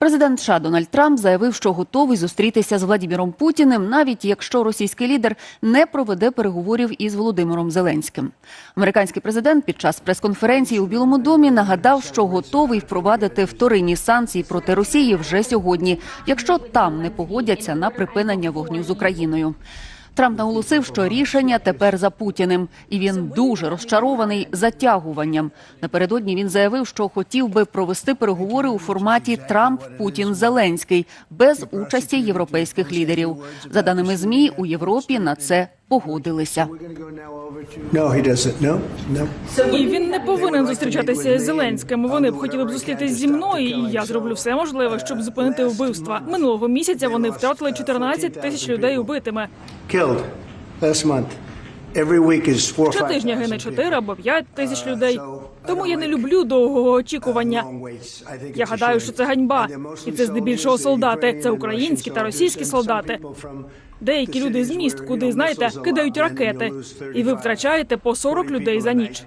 Президент США Дональд Трамп заявив, що готовий зустрітися з Владіміром Путіним, навіть якщо російський лідер не проведе переговорів із Володимиром Зеленським. Американський президент під час прес-конференції у Білому домі нагадав, що готовий впровадити вторинні санкції проти Росії вже сьогодні, якщо там не погодяться на припинення вогню з Україною. Трамп наголосив, що рішення тепер за Путіним, і він дуже розчарований затягуванням. Напередодні він заявив, що хотів би провести переговори у форматі Трамп Путін Зеленський без участі європейських лідерів. За даними змі, у Європі на це погодилися. І він не повинен зустрічатися із Зеленським. Вони б хотіли б зустрітись зі мною, і я зроблю все можливе, щоб зупинити вбивства. Минулого місяця вони втратили 14 тисяч людей убитими. Щотижня гине 4 або 5 тисяч людей. Тому я не люблю довгого очікування. Я гадаю, що це ганьба, і це здебільшого солдати. Це українські та російські солдати. Деякі люди з міст, куди знаєте, кидають ракети, і ви втрачаєте по 40 людей за ніч.